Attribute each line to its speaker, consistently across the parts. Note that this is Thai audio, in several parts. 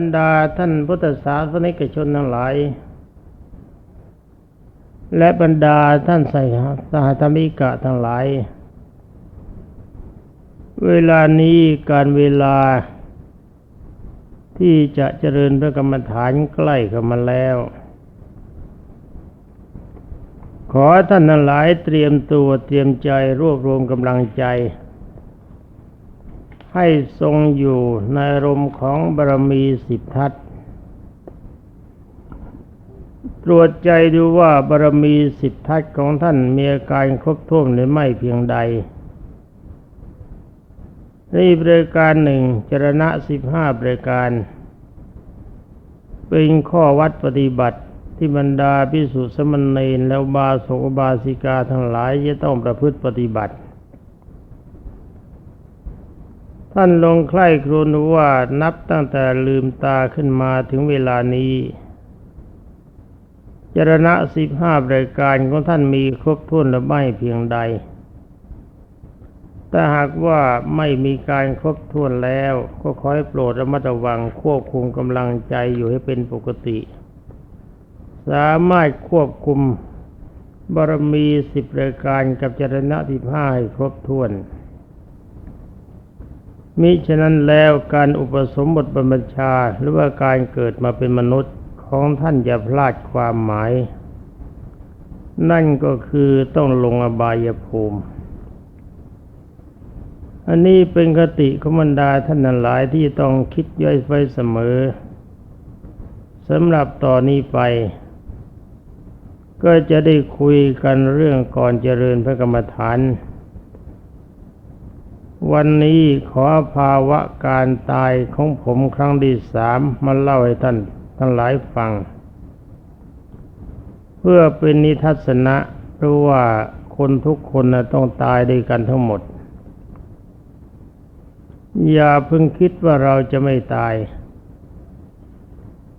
Speaker 1: บรรดาท่านพุทธศาสนิกชนทั้งหลาย และบรรดาท่านสหสหธรรมิกะทั้งหลาย เวลานี้การเวลาที่จะเจริญพระกรรมฐานใกล้เข้ามาแล้ว ขอท่านทั้งหลายเตรียมตัวเตรียมใจรวบรวมกำลังใจ ให้ทรงอยู่ในรมของบารมีสิบทัศตรวจใจดูว่าบารมีสิบทัศของท่านมีอาการครบถ้วนหรือไม่เพียงใดนี่บริการหนึ่งจรณะสิบห้าบริการ เป็นข้อวัดปฏิบัติที่บรรดาพิสุสมณเณรแล้วบาสกบาสิกาทั้งหลายจะต้องประพฤติปฏิบัติ ท่านลงใคร่ครวญว่านับตั้งแต่ลืมตาขึ้นมาถึงเวลานี้จรณะสิบห้ารายการของท่านมีครบถ้วนหรือไม่เพียงใด แต่หากว่าไม่มีการครบถ้วนแล้ว ก็ขอให้โปรดระมัดระวังควบคุมกำลังใจอยู่ให้เป็นปกติ สามารถควบคุมบารมีสิบรายการกับจรณะสิบห้าให้ครบถ้วน มิฉะนั้นแล้วการอุปสมบทบรรพชาหรือว่าการเกิดมาเป็นมนุษย์ของท่านจะพลาดความหมาย นั่นก็คือต้องลงอบายภูมิ อันนี้เป็นคติของบรรดาท่านหลายที่ต้องคิดย่อยไว้เสมอสำหรับต่อนนี้ไป ก็จะได้คุยกันเรื่องก่อนเจริญพระกรรมฐาน วันนี้ขอภาวะการตายของผมครั้งที่สามมาเล่าให้ท่านทั้งหลายฟัง เพื่อเป็นนิทัศนะเพราะว่าคนทุกคนนะต้องตายด้วยกันทั้งหมด อย่าเพิ่งคิดว่าเราจะไม่ตาย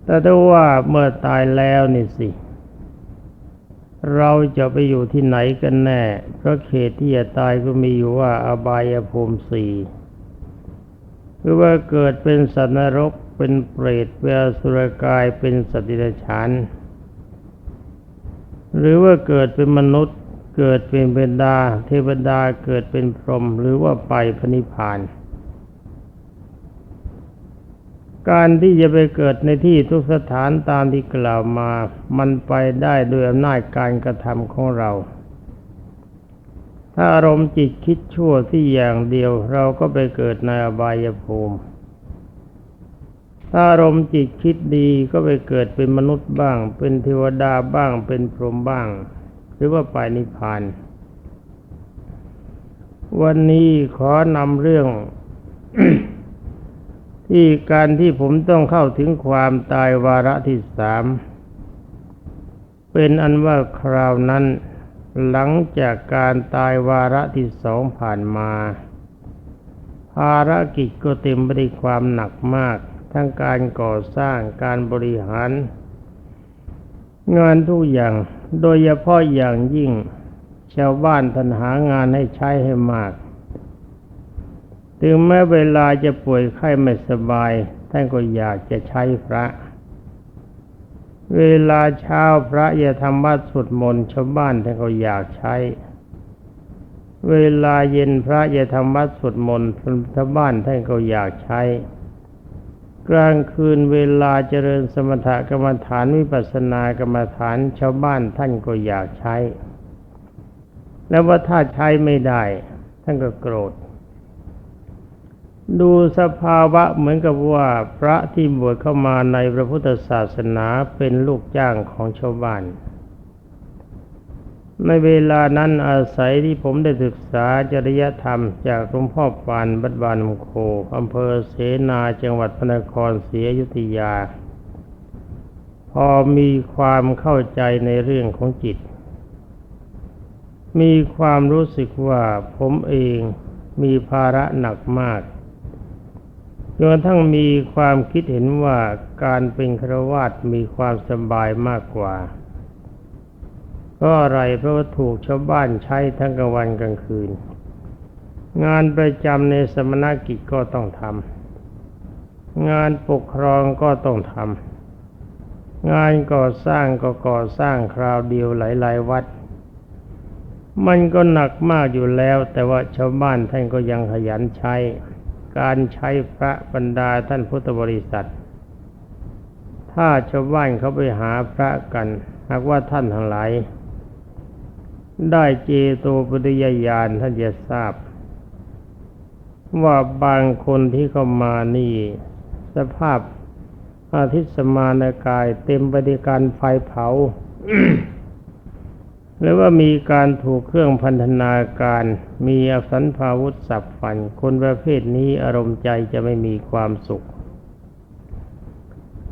Speaker 1: แต่ถ้าว่าเมื่อตายแล้วนี่สิเเราจะไปอยู่ที่ไหนกันแน่เพราะเขตที่จะตายก็มีอยู่ว่าอบายภูมิสี่คือว่าเกิดเป็นสัตว์นรก เป็นเปรตเป็นอสุรกาย เป็นสัตว์ดิบฉานหรือว่าเกิดเป็นมนุษย์ เกิดเป็นเบญดา เทวดา เกิดเป็นพรหม หรือว่าไปพระนิพพาน การที่จะไปเกิดในที่ทุกสถานตามที่กล่าวมา มันไปได้ด้วยอำนาจการกระทำของเรา ถ้าอารมณ์จิตคิดชั่วที่อย่างเดียว เราก็ไปเกิดในอบายภูมิ ถ้าอารมณ์จิตคิดดีก็ไปเกิดเป็นมนุษย์บ้าง เป็นเทวดาบ้าง เป็นพรหมบ้าง หรือว่าไปนิพพาน วันนี้ขอนำเรื่อง ที่การที่ผมต้องเข้าถึงความตายวาระที่สามเป็นอันว่าคราวนั้น หลังจากการตายวาระที่สองผ่านมา ภารกิจก็เต็มไปด้วยความหนักมาก ทั้งการก่อสร้างการบริหาร งานทุกอย่างโดยเฉพาะอย่างยิ่ง ชาวบ้านทันหางานให้ใช้ให้มาก ถึงแม้เวลาจะป่วยไข้ไม่สบาย ท่านก็อยากจะใช้พระ เวลาเช้าพระจะทำวัดสวดมนต์ชาวบ้านท่านก็อยากใช้ เวลาเย็นพระจะทำวัดสวดมนต์ชาวบ้านท่านก็อยากใช้ กลางคืนเวลาเจริญสมถกรรมฐานวิปัสสนากรรมฐานชาวบ้านท่านก็อยากใช้ แล้วว่าถ้าใช้ไม่ได้ ท่านก็โกรธ ดูสภาวะเหมือนกับว่าพระที่บวชเข้ามาในพระพุทธศาสนาเป็นลูกจ้างของชาวบ้าน ในเวลานั้นอาศัยที่ผมได้ศึกษาจริยธรรมจากหลวงพ่อปานบัดบานมโคอำเภอเสนาจังหวัดพระนครศรีอยุธยา พอมีความเข้าใจในเรื่องของจิต มีความรู้สึกว่าผมเองมีภาระหนักมาก นกระทั่งมีความคิดเห็นว่าการเป็นครวาสมีความสบายมากกว่า ก็อะไรเพราะว่าถูกชาวบ้านใช้ทั้งกลางวันกลางคืน งานประจำในสมณกิจก็ต้องทำงานปกครองก็ต้องทำงานก่อสร้างก็ก่อสร้างคราวเดียวหลาย ๆ วัด มันก็หนักมากอยู่แล้ว แต่ว่าชาวบ้านท่านก็ยังขยันใช้ การใช้พระบรรดาท่านพุทธบริษัท ถ้าชาวบ้านเขาไปหาพระกัน หากว่าท่านทั้งหลาย ได้เจโตปริยญาณท่านจะทราบ ว่าบางคนที่เข้ามานี่ สภาพอาทิตย์สมานกายเต็มไปด้วยการไฟเผา หรือว่ามีการถูกเครื่องพันธนาการ มีอสันพาวุธสับฟัน คนประเภทนี้อารมณ์ใจจะไม่มีความสุข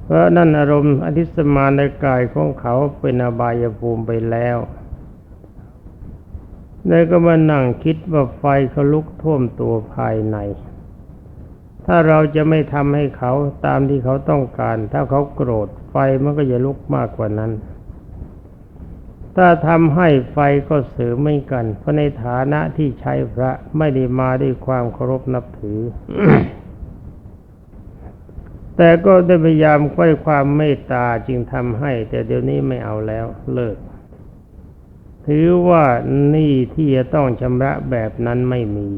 Speaker 1: เพราะนั่นอารมณ์อธิสมานในกายของเขาเป็นอบายภูมิไปแล้วแล้วก็มานั่งคิดว่าไฟเขาลุกท่วมตัวภายใน ถ้าเราจะไม่ทำให้เขาตามที่เขาต้องการ ถ้าเขาโกรธไฟมันก็จะลุกมากกว่านั้น ถ้าทำให้ไฟก็เสือไม่กัน เพราะในฐานะที่ใช้พระไม่ได้มาด้วยความเคารพนับถือ แต่ก็ได้พยายามค่อยความเมตตาจึงทำให้ แต่เดี๋ยวนี้ไม่เอาแล้วเลิก ถือว่านี่ที่จะต้องชำระแบบนั้นไม่มี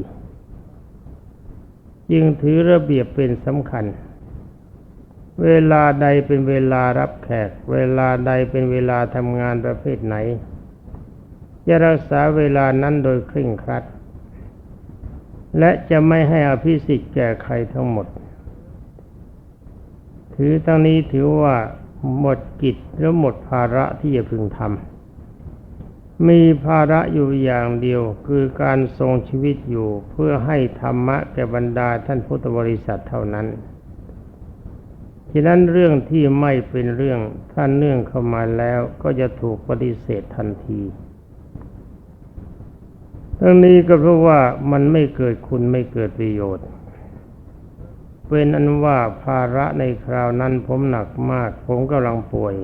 Speaker 1: จึงถือระเบียบเป็นสำคัญ เวลาใดเป็นเวลารับแขก เวลาใดเป็นเวลาทำงานประเภทไหน จะรักษาเวลานั้นโดยเคร่งครัด และจะไม่ให้อภิสิทธิ์แก่ใครทั้งหมด ถือตั้งนี้ถือว่าหมดกิจหรือหมดภาระที่จะพึงทำ มีภาระอยู่อย่างเดียวคือการทรงชีวิตอยู่เพื่อให้ธรรมะแก่บรรดาท่านพุทธบริษัทเท่านั้น ฉะนั้นเรื่องที่ไม่เป็นเรื่องท่านเนื่องเข้ามาแล้วก็จะถูกปฏิเสธทันทีทั้งนี้ก็เพราะว่ามันไม่เกิดคุณไม่เกิดประโยชน์เป็นอันว่าภาระในคราวนั้นผมหนักมาก ผมกำลังป่วย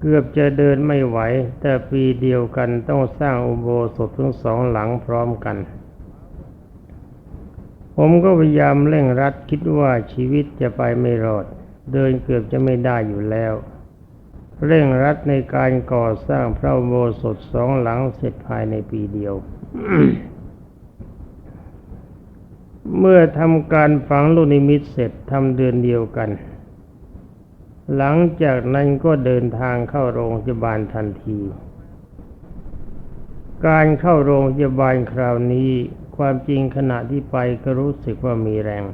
Speaker 1: เกือบจะเดินไม่ไหว แต่ปีเดียวกันต้องสร้างอุโบสถทั้งสองหลังพร้อมกัน ผมก็พยายามเร่งรัดคิดว่าชีวิตจะไปไม่รอด เดินเกือบจะไม่ได้อยู่แล้ว เร่งรัดในการก่อสร้างพระโบสถสองหลังเสร็จภายในปีเดียว เมื่อทำการฝังลูกนิมิตเสร็จทำเดือนเดียวกัน หลังจากนั้นก็เดินทางเข้าโรงพยาบาลทันที การเข้าโรงพยาบาลคราวนี้ ความจริงขณะที่ไปก็รู้สึกว่ามีแรง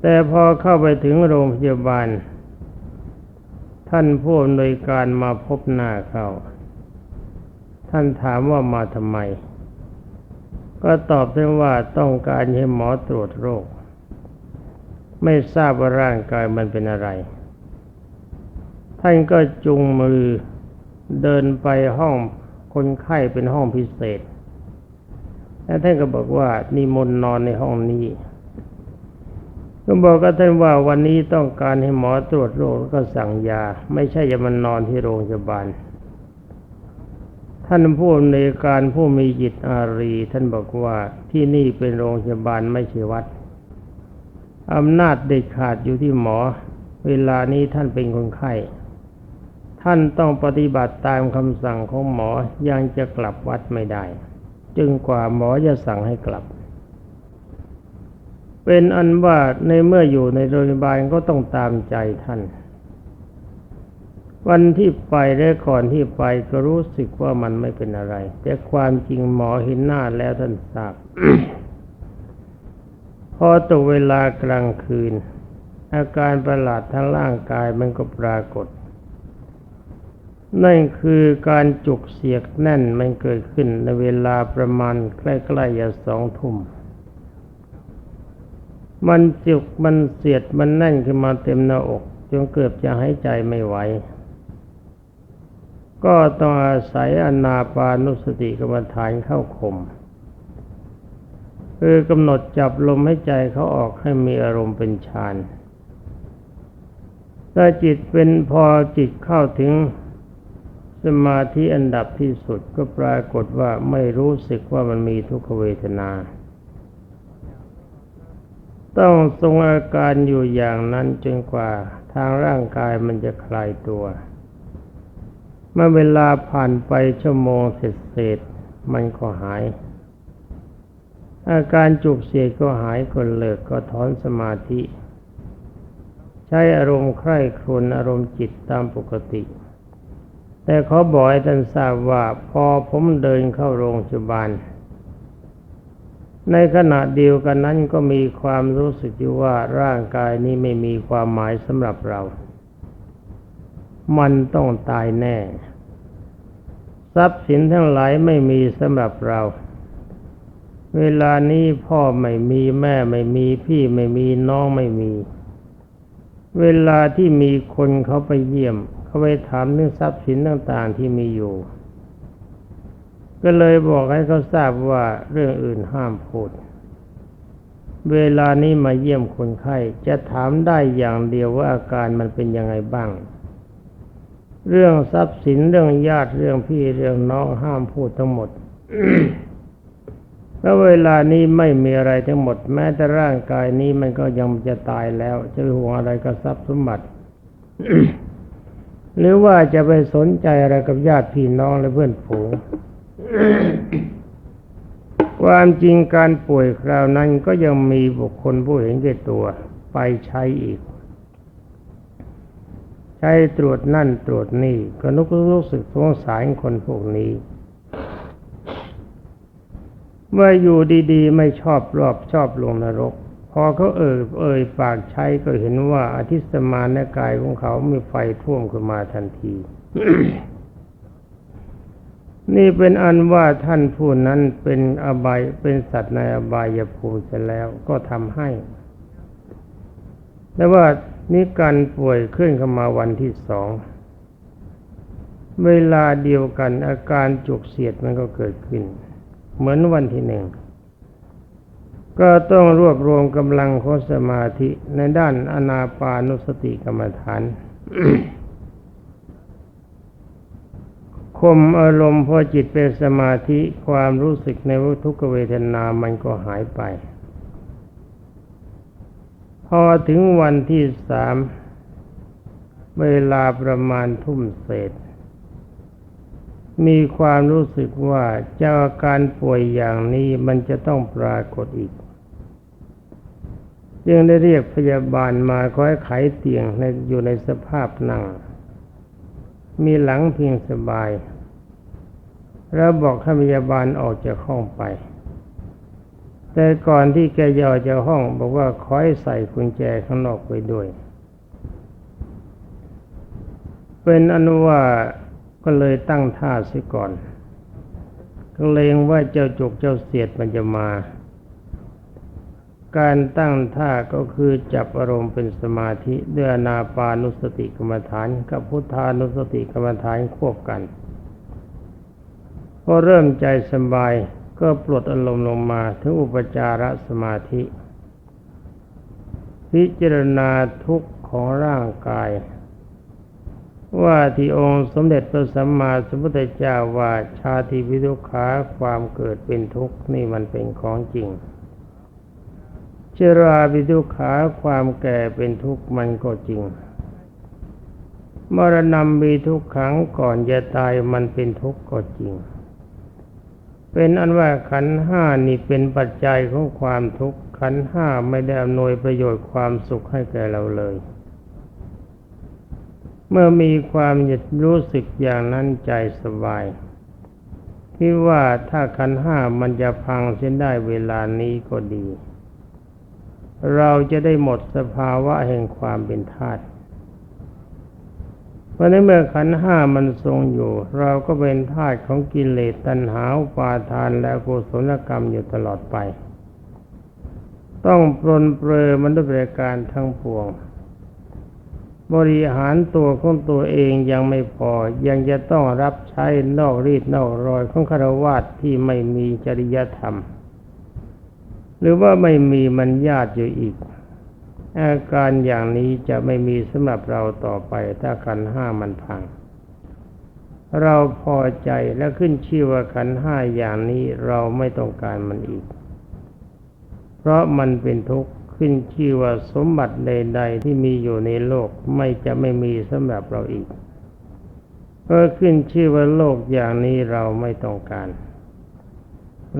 Speaker 1: แต่พอเข้าไปถึงโรงพยาบาล ท่านผู้อำนวยการมาพบหน้าเขาท่านถามว่ามาทำไม ก็ตอบได้ว่าต้องการให้หมอตรวจโรค ไม่ทราบว่าร่างกายมันเป็นอะไร ท่านก็จุงมือเดินไปห้องคนไข้เป็นห้องพิเศษ แล้วท่านก็บอกว่านิมนต์นอนในห้องนี้ ก็บอกกับท่านว่าวันนี้ต้องการให้หมอตรวจโรคแล้วก็สั่งยา ไม่ใช่จะมันนอนที่โรงพยาบาล ท่านผู้ในวยการผู้มีจิตอารี ท่านบอกว่าที่นี่เป็นโรงพยาบาลไม่ใช่วัดอำนาจเด็ดขาดอยู่ที่หมอ เวลานี้ท่านเป็นคนไข้ท่านต้องปฏิบัติตามคำสั่งของหมอยังจะกลับวัดไม่ได้ จึงกว่าหมอจะสั่งให้กลับ เป็นอันว่าในเมื่ออยู่ในโรงพยาบาลก็ต้องตามใจท่าน วันที่ไปและก่อนที่ไปก็รู้สึกว่ามันไม่เป็นอะไร แต่ความจริงหมอเห็นหน้าแล้วท่านทราบพอตกเวลากลางคืน อาการประหลาดทางร่างกายมันก็ปรากฏ นั่นคือการจุกเสียกแน่นมันเกิดขึ้นในเวลาประมาณใกล้ๆจะสองทุ่ม มันจุกมันเสียดมันแน่นขึ้นมาเต็มหน้าอกจนเกือบจะหายใจไม่ไหว ก็ต้องอาศัยอนาปานุสติกรรมฐานเข้าข่มคือกำหนดจับลมให้ใจเขาออกให้มีอารมณ์เป็นฌานถ้าจิตเป็นพอจิตเข้าถึง สมาธิอันดับที่สุดก็ปรากฏว่าไม่รู้สึกว่ามันมีทุกขเวทนา ต้องทรงอาการอยู่อย่างนั้นจนกว่าทางร่างกายมันจะคลายตัว เมื่อเวลาผ่านไปชั่วโมงเสร็จๆมันก็หาย อาการจุกเสียก็หายก็เลิกก็ถอนสมาธิ ใช้อารมณ์ใคร่ครวญอารมณ์จิตตามปกติ แต่เขาบอกให้ท่านทราบว่าพอผมเดินเข้าโรงพยาบาล ในขณะเดียวกันนั้นก็มีความรู้สึกว่าร่างกายนี้ไม่มีความหมายสำหรับเรา มันต้องตายแน่ ทรัพย์สินทั้งหลายไม่มีสำหรับเรา เวลานี้พ่อไม่มีแม่ไม่มีพี่ไม่มีน้องไม่มี เวลาที่มีคนเขาไปเยี่ยม เขาไปถามเรื่องทรัพย์สินต่าง ๆ ที่มีอยู่ ก็เลยบอกให้เขาทราบว่าเรื่องอื่นห้ามพูด เวลานี้มาเยี่ยมคนไข้จะถามได้อย่างเดียวว่าอาการมันเป็นยังไงบ้าง เรื่องทรัพย์สินเรื่องญาติเรื่องพี่เรื่องน้องห้ามพูดทั้งหมดแล้วเวลานี้ไม่มีอะไรทั้งหมด แม้แต่ร่างกายนี้มันก็ยังจะตายแล้ว จะห่วงอะไรกับทรัพย์สมบัติ หรือว่าจะไปสนใจอะไรกับญาติพี่น้องและเพื่อนฝูงความจริงการป่วยคราวนั้นก็ยังมีบุคคลผู้เห็นแก่ตัว ไปใช้อีก ใช้ตรวจนั่นตรวจนี่ ก็นุกรู้สึกสงสารคนพวกนี้ เมื่ออยู่ดีๆ ไม่ชอบรอบชอบลงนรก พอเขาเอ่ยเอ่ยปากใช้ก็เห็นว่าอาทิสมานในกายของเขามีไฟท่วมขึ้นมาทันที นี่เป็นอันว่าท่านผู้นั้นเป็นอบายเป็นสัตว์ในอบายภูมิเสร็จแล้วก็ทำให้ แต่ว่านี่การป่วยขึ้นเข้ามาวันที่สอง เวลาเดียวกันอาการจุกเสียดมันก็เกิดขึ้น เหมือนวันที่หนึ่ง ก็ต้องรวบรวมกำลังของสมาธิในด้านอนาปานุสติกรรมฐานคมอารมณ์พอจิตเป็นสมาธิความรู้สึกในวัตทุกเวทนามันก็หายไป พอถึงวันที่สามเวลาประมาณทุ่มเศษ มีความรู้สึกว่าเจ้าอาการป่วยอย่างนี้มันจะต้องปรากฏอีก จึงได้เรียกพยาบาลมาคอยไขเตียงในอยู่ในสภาพนั่ง มีหลังเพียงสบาย แล้วบอกให้พยาบาลออกจากห้องไป แต่ก่อนที่แกจะออกจากห้องบอกว่าขอให้ใส่กุญแจข้างนอกไปด้วย เป็นอนุว่า ก็เลยตั้งท่าเสียก่อนเกรงว่าเจ้าจุกเจ้าเสียดมันจะมา การตั้งท่าก็คือจับอารมณ์เป็นสมาธิด้วยอนาปานุสติกรรมฐาน กับพุทธานุสติกรรมฐานควบกันพอเริ่มใจสบายก็ปลดอารมณ์ลงมาถึงอุปจารสมาธิ พิจารณาทุกข์ของร่างกาย ว่าที่องค์สมเด็จพระสัมมาสัมพุทธเจ้าว่าชาติวิทุขาความเกิดเป็นทุกข์นี่มันเป็นของจริง เชราวิทุขาความแก่เป็นทุกข์มันก็จริง มรณะมีทุกขังก่อนจะตายมันเป็นทุกข์ก็จริง เป็นอันว่าขันห้านี่เป็นปัจจัยของความทุกข์ขันห้าไม่ได้อำนวยประโยชน์ความสุขให้แก่เราเลย เมื่อมีความหยุดรู้สึกอย่างนั้นใจสบายคิดว่าถ้าขันห้ามันจะพังเส้นได้เวลานี้ก็ดี เราจะได้หมดสภาวะแห่งความเป็นธาตุเพราะในเมื่อขันห้ามันทรงอยู่ เราก็เป็นธาตุของกิเลสตัณหาปาทานและกุศลกรรมอยู่ตลอดไป ต้องปรนเปรอมันด้วยประการทั้งปวง บริหารตัวของตัวเองยังไม่พอ ยังจะต้องรับใช้นอกรีดนอกรอยของคารวาสที่ไม่มีจริยธรรม หรือว่าไม่มีมันญาติอยู่อีก อาการอย่างนี้จะไม่มีสำหรับเราต่อไปถ้าขันห้ามันพัง เราพอใจและขึ้นชื่อว่าขันห้าอย่างนี้เราไม่ต้องการมันอีก เพราะมันเป็นทุกข์ ขึ้นชื่อว่าสมบัติใด ๆ ที่มีอยู่ในโลกไม่จะไม่มีสำหรับเราอีกก็ขึ้นชื่อว่าโลกอย่างนี้เราไม่ต้องการ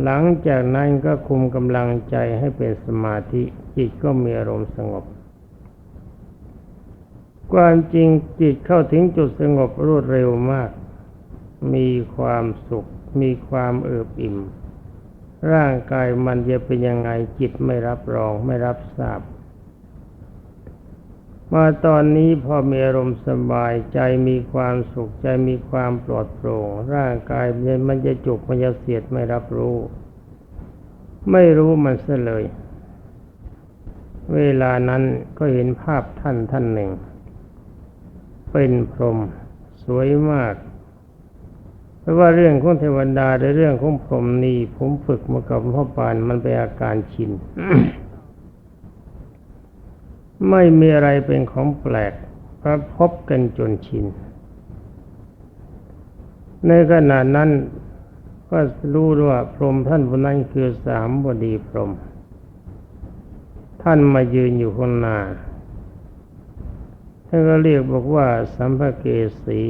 Speaker 1: หลังจากนั้นก็คุมกำลังใจให้เป็นสมาธิจิตก็มีอารมณ์สงบความจริงจิตเข้าถึงจุดสงบรวดเร็วมาก มีความสุข มีความเอิบอิ่ม ร่างกายมันจะเป็นยังไงจิตไม่รับรองไม่รับทราบ มาตอนนี้พอมีอารมณ์สบายใจมีความสุขใจมีความปลอดโปร่ง ร่างกายมันจะจุกมันจะเสียดไม่รับรู้ ไม่รู้มันเสียเลย เวลานั้นก็เห็นภาพท่านท่านหนึ่ง เป็นพรหมสวยมาก เพราะว่าเรื่องของเทวดาในเรื่องของพรหมนี่ผมฝึกมากับพ่อปานมันเป็นอาการชิน ไม่มีอะไรเป็นของแปลกเพราะพบกันจนชิน ในขณะนั้นก็รู้ว่าพรหมท่านผู้นั้นคือสามบดีพรหมท่านมายืนอยู่ข้างหน้าท่านก็เรียกบอกว่าสัมภเกสี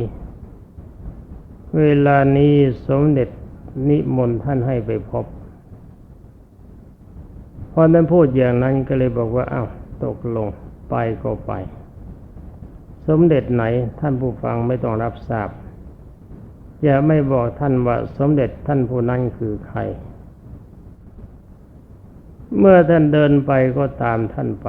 Speaker 1: เวลานี้สมเด็จนิมนต์ท่านให้ไปพบพอท่านพูดอย่างนั้นก็เลยบอกว่าอ้าวตกลงไปก็ไป สมเด็จไหนท่านผู้ฟังไม่ต้องรับทราบ อย่าไม่บอกท่านว่าสมเด็จท่านผู้นั้นคือใคร เมื่อท่านเดินไปก็ตามท่านไป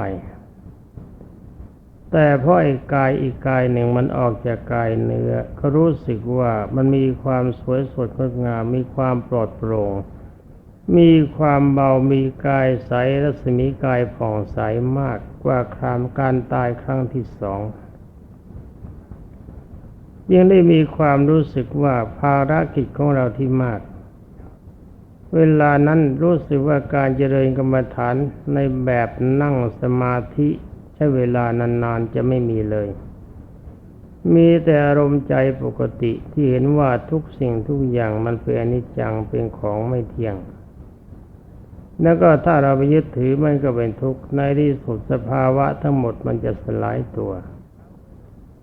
Speaker 1: แต่เพราะอ้กกายอีกกายหนึ่งมันออกจากกายเนื้อก็รู้สึกว่ามันมีความสวยสดงดงามมีความปลอดโปร่ง มีความเบามีกายใสรัศมีกายผ่องใสมากกว่าครามการตายครั้งที่สองยังได้มีความรู้สึกว่าภารกิจของเราที่มาก เวลานั้นรู้สึกว่าการเจริญกรรมฐานในแบบนั่งสมาธิ ช้เวลานานๆจะไม่มีเลย มีแต่อารมณ์ใจปกติที่เห็นว่าทุกสิ่งทุกอย่างมันเป็นอนิจจังเป็นของไม่เที่ยง แล้วก็ถ้าเราไปยึดถือมันก็เป็นทุกข์ในที่สุดสภาวะทั้งหมดมันจะสลายตัว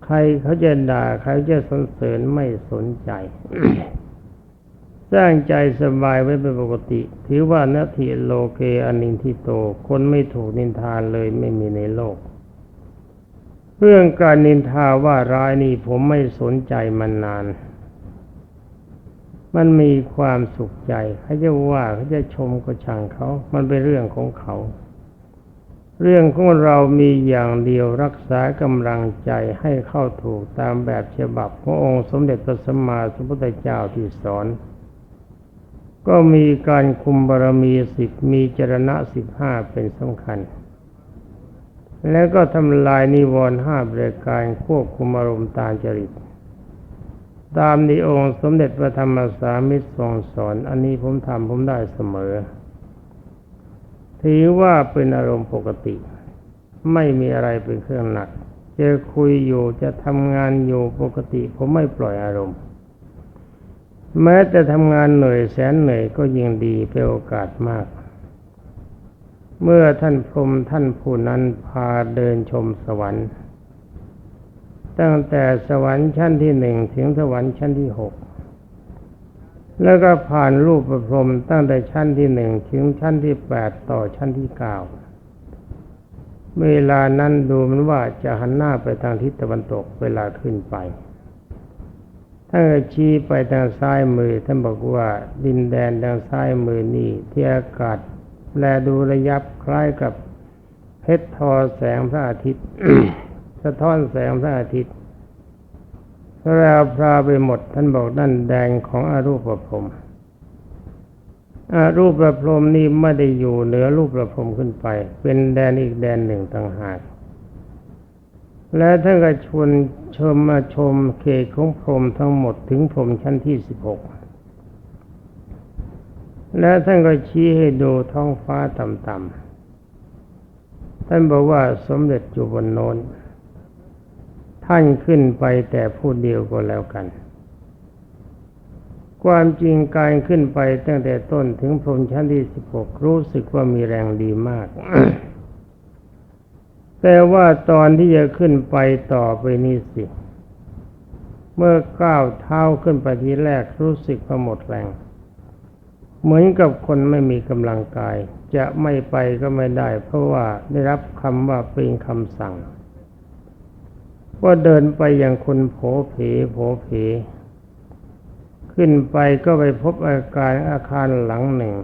Speaker 1: ใครเขาจะด่าใครจะสรรเสริญไม่สนใจสร้างใจสบายไว้เป็นปกติ ถือว่านาทีโลเกอนินทิโต คนไม่ถูกนินทานเลยไม่มีในโลก เรื่องการนินทาว่าร้ายนี่ผมไม่สนใจมันนาน มันมีความสุขใจเขาจะว่าเขาจะชมก็ช่างเขา มันเป็นเรื่องของเขา เรื่องของเรามีอย่างเดียวรักษากำลังใจให้เข้าถูกตามแบบฉบับขององค์สมเด็จพระสัมมาสัมพุทธเจ้าที่สอน ก็มีการคุมบารมีสิบมีจรณะสิบห้าเป็นสำคัญ แล้วก็ทำลายนิวรณ์ห้าบริการควบคุมอารมณ์ตามจริต ตามในองค์สมเด็จพระธรรมสามิตรทรงสอน อันนี้ผมทำผมได้เสมอ ถือว่าเป็นอารมณ์ปกติ ไม่มีอะไรเป็นเครื่องหนัก จะคุยอยู่จะทำงานอยู่ปกติ ผมไม่ปล่อยอารมณ์ แม้จะทำงานเหนื่อยแสนเหนื่อยก็ยิ่งดีเป็นโอกาสมาก เมื่อท่านพรมท่านผู้นั้นพาเดินชมสวรรค์ ตั้งแต่สวรรค์ชั้นที่หนึ่งถึงสวรรค์ชั้นที่หกแล้วก็ผ่านรูปประพรมตั้งแต่ชั้นที่หนึ่งถึงชั้นที่แปดต่อชั้นที่เก้าเวลานั้นดูมันว่าจะหันหน้าไปทางทิศตะวันตกเวลาขึ้นไป ถ้าชี้ไปทางซ้ายมือท่านบอกว่าดินแดนทางซ้ายมือนี่ที่อากาศ แลดูระยับคล้ายกับเพชรทอแสงพระอาทิตย์ สะท้อนแสงพระอาทิตย์แล้วพราไปหมดท่านบอกนั่นแดงของอารูปประพรมอารูปประพรมนี่ไม่ได้อยู่เหนือรูปประพรมขึ้นไป เป็นแดนอีกแดนหนึ่งต่างหาก และท่านก็ชวนชมมาชมเขตของพรมทั้งหมดถึงพรมชั้นที่สิบหก และท่านก็ชี้ให้ดูท้องฟ้าต่ำๆ ท่านบอกว่าสมเด็จอยู่บนโน้น ท่านขึ้นไปแต่ผู้เดียวก็แล้วกัน ความจริงการขึ้นไปตั้งแต่ต้นถึงพรมชั้นที่สิบหกรู้สึกว่ามีแรงดีมาก แต่ว่าตอนที่จะขึ้นไปต่อไปนี่สิ เมื่อก้าวเท้าขึ้นไปทีแรกรู้สึกว่าหมดแรง เหมือนกับคนไม่มีกำลังกาย จะไม่ไปก็ไม่ได้ เพราะว่าได้รับคำว่าเป็นคำสั่งว่าเดินไปอย่างคนโผเพโผเพขึ้นไปก็ไปพบอาการอาคารหลังหนึ่ง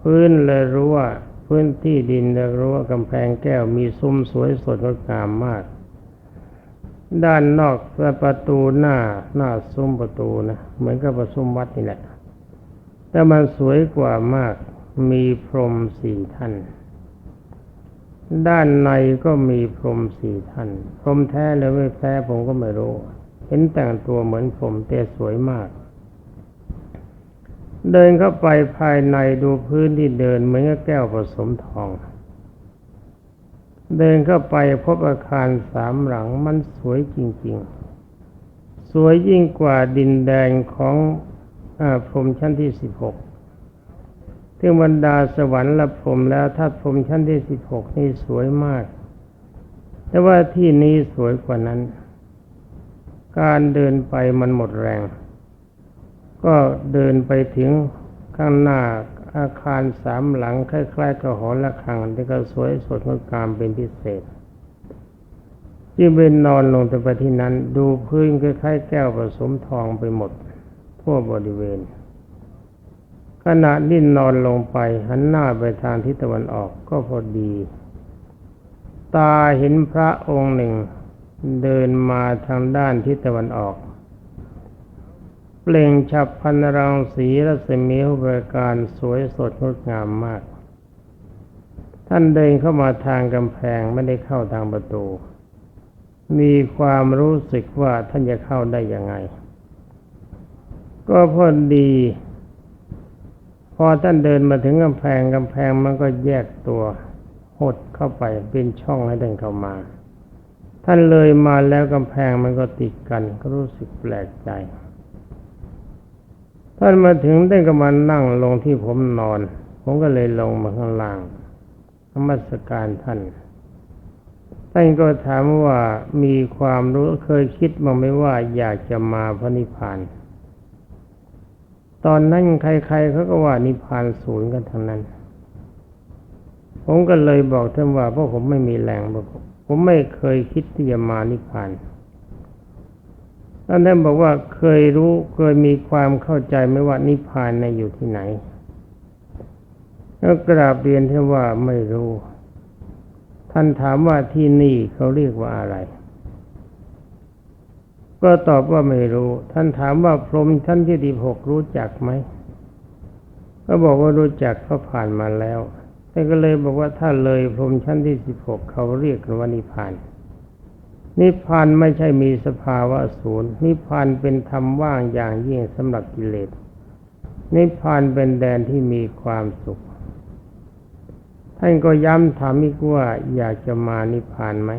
Speaker 1: พื้นเลยรู้ว่าพื้นที่ดินเลยรู้ว่ากำแพงแก้วมีซุ้มสวยสดงดงามมากด้านนอกประตูหน้าหน้าซุ้มประตูนะเหมือนกับประซุ้มวัดนี่แหละ แต่มันสวยกว่ามากมีพรมสี่ท่าน ด้านในก็มีพรมสี่ท่าน พรมแท้หรือไม่แท้ผมก็ไม่รู้ เห็นแต่งตัวเหมือนพรมแต่สวยมาก เดินเข้าไปภายในดูพื้นที่เดินเหมือนกับแก้วผสมทอง เดินเข้าไปพบอาคารสามหลังมันสวยจริง ๆ สวยยิ่งกว่าดินแดนของ พรมชั้นที่สิบหกถึงบรรดาสวรรค์และพรมแล้วถ้าพรมชั้นที่สิบหกนี่สวยมาก แต่ว่าที่นี้สวยกว่านั้น การเดินไปมันหมดแรง ก็เดินไปถึงข้างหน้าอาคารสามหลังคล้ายๆกับหอระฆังที่ก็สวยสดงดงามเป็นพิเศษจึงเป็นนอนลงแต่ไปที่นั้น ดูพื้นคล้ายๆแก้วผสมทองไปหมด ทั่วบริเวณ ขณะนิ่นนอนลงไปหันหน้าไปทางทิศตะวันออกก็พอดี ตาเห็นพระองค์หนึ่ง เดินมาทางด้านทิศตะวันออก เปล่งฉับพันรังสีรัศมีหุบริการสวยสดงดงามมาก ท่านเดินเข้ามาทางกำแพงไม่ได้เข้าทางประตูมีความรู้สึกว่าท่านจะเข้าได้ยังไง ก็พอดี พอท่านเดินมาถึงกำแพงกำแพงมันก็แยกตัวหดเข้าไปเป็นช่องให้ท่านเข้ามา ท่านเลยมาแล้วกำแพงมันก็ติดกัน ก็รู้สึกแปลกใจ ท่านมาถึงได้ก็มานั่งลงที่ผมนอน ผมก็เลยลงมาข้างล่างนมัสการท่าน ท่านก็ถามว่ามีความรู้เคยคิดมั้าไหมว่าอยากจะมาพระนิพพาน ตอนนั้นใครๆเขาก็ว่านิพพานศูนย์กันทั้งนั้น ผมก็เลยบอกท่านว่าเพราะผมไม่มีแรงบอกผมไม่เคยคิดที่จะมานิพพานท่านท่านบอกว่าเคยรู้เคยมีความเข้าใจไหมว่านิพพานในอยู่ที่ไหนแล้วกราบเรียนท่านว่าไม่รู้ ท่านถามว่าที่นี่เขาเรียกว่าอะไร ก็ตอบว่าไม่รู้ ท่านถามว่าพรหมชั้นที่ดีหกรู้จักไหม ก็บอกว่ารู้จักเขาผ่านมาแล้วแต่ก็เลยบอกว่าถ้าเลยพรหมชั้นที่สิบหกเขาเรียกว่านิพพาน นิพพานไม่ใช่มีสภาวะศูนย์ นิพพานเป็นธรรมว่างอย่างยิ่งสำหรับกิเลส นิพพานเป็นแดนที่มีความสุข ท่านก็ย้ำถามอีกว่าอยากจะมานิพพานไหม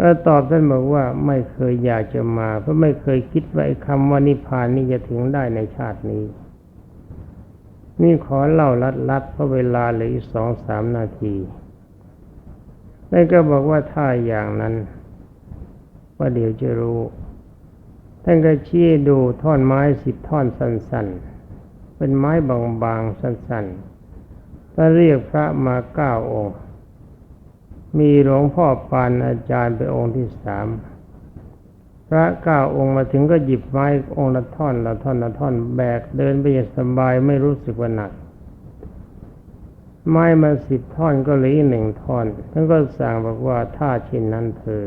Speaker 1: ก็ตอบท่านบอกว่าไม่เคยอยากจะมา เพราะไม่เคยคิดว่าคำว่านิพพานนี่จะถึงได้ในชาตินี้ นี่ขอเล่าลัดๆเพราะเวลาเหลืออีกสองสามนาทีนั่นก็บอกว่าถ้าอย่างนั้นว่าเดี๋ยวจะรู้ ท่านก็ชี้ดูท่อนไม้สิบท่อนสั้นๆ เป็นไม้บางๆสั้นๆถ้าเรียกพระมาเก้าองค์ มีหลวงพ่อปานอาจารย์เป็นองค์ที่สามพระเก้าองค์มาถึงก็หยิบไม้องค์ละท่อนละท่อนละท่อนแบกเดินไปอย่างสบายไม่รู้สึกว่าหนัก ไม้มาสิบท่อนก็เหลือหนึ่งท่อนท่านก็สั่งบอกว่าถ้าเช่นนั้นเธอ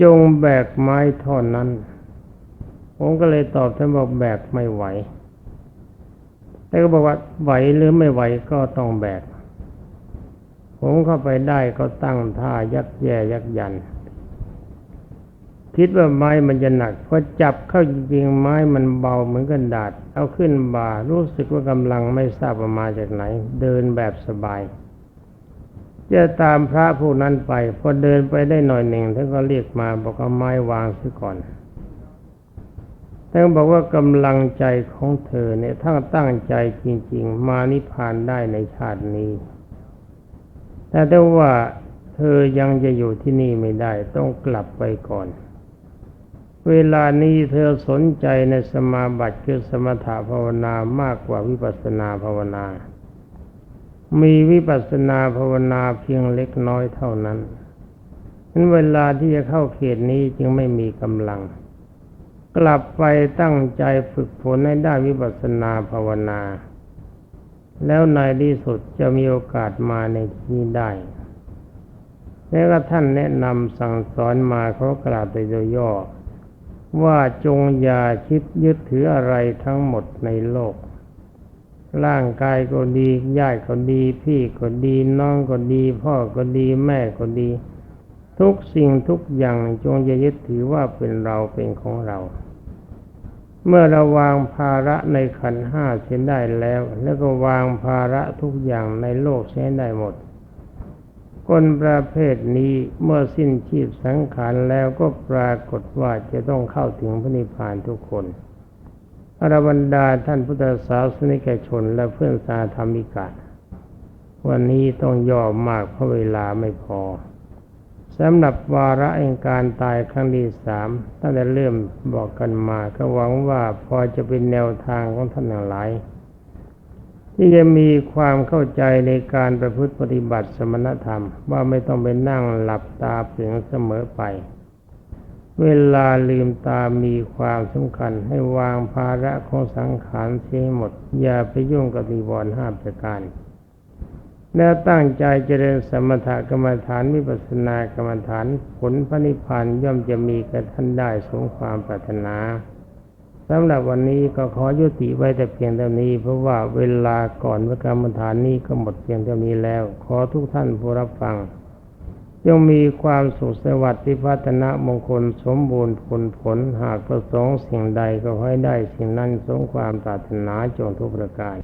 Speaker 1: จงแบกไม้ท่อนนั้น ผมก็เลยตอบท่านบอกแบกไม่ไหวแต่ก็บอกว่าไหวหรือไม่ไหวก็ต้องแบก ผมเข้าไปได้ก็ตั้งท่ายักแย่ยักยัน คิดว่าไม้มันจะหนักพอจับเข้าจริงๆไม้มันเบาเหมือนกันดาษ เอาขึ้นบ่ารู้สึกว่ากำลังไม่ทราบว่ามาจากไหน เดินแบบสบายจะตามพระผู้นั้นไป พอเดินไปได้หน่อยหนึ่งท่านก็เรียกมาบอกเอาไม้วางซะก่อนทแต่บอกว่ากำลังใจของเธอเนี่ยถ้าตั้งใจจริง ๆ มานิพพานได้ในชาตินี้ แต่ถ้าว่าเธอยังจะอยู่ที่นี่ไม่ได้ต้องกลับไปก่อน เวลานี้เธอสนใจในสมาบัติคือสมถภาวนามากกว่าวิปัสสนาภาวนา มีวิปัสสนาภาวนาเพียงเล็กน้อยเท่านั้นนั้นเวลาที่จะเข้าเขตนี้จึงไม่มีกำลัง กลับไปตั้งใจฝึกฝนให้ได้วิปัสสนาภาวนา แล้วในที่สุดจะมีโอกาสมาในที่นี้ได้ แล้วก็ท่านแนะนำสั่งสอนมาเขากล่าวโดยย่อว่าจงอย่าคิดยึดถืออะไรทั้งหมดในโลก ร่างกายก็ดีญาติก็ดี พี่ก็ดีน้องก็ดี พ่อก็ดีแม่ก็ดี ทุกสิ่งทุกอย่างจงอย่ายึดถือว่าเป็นเราเป็นของเรา เมื่อเราวางภาระในขันห้าเช่นได้แล้ว แล้วก็วางภาระทุกอย่างในโลกเช่นได้หมด คนประเภทนี้เมื่อสิ้นชีพสังขารแล้วก็ปรากฏว่าจะต้องเข้าถึงพระนิพพานทุกคนอรบรรดาท่านพุทธศาสนิกชนและเพื่อนสาธรรมิกาวันนี้ต้องย่อมากเพราะเวลาไม่พอ สำหรับวาระแห่งการตายครั้งที่สามตั้งแต่เริ่มบอกกันมาก็หวังว่าพอจะเป็นแนวทางของท่านทั้งหลาย ที่จะมีความเข้าใจในการประพฤติปฏิบัติสมณธรรม ว่าไม่ต้องไปนั่งหลับตาเพียงเสมอไป เวลาลืมตามีความสำคัญให้วางภาระของสังขารเสียหมด อย่าไปยุ่งกับนิวรณ์ห้าประการ แล้วตั้งใจเจริญสมถกรรมฐานวิปัสสนากรรมฐานผลพระนิพพานย่อมจะมีกับท่านได้สมความปรารถนาสำหรับวันนี้ก็ขอยุติไว้แต่เพียงเท่านี้ เพราะว่าเวลาก่อนว่ากรรมฐานนี้ก็หมดเพียงเท่านี้แล้ว ขอทุกท่านผู้รับฟังจงมีความสุขสวัสดิ์ที่พัฒนามงคลสมบูรณ์ผลผลหากประสงค์สิ่งใดก็ให้ได้สิ่งนั้นสมความปรารถนาจงทุกประการ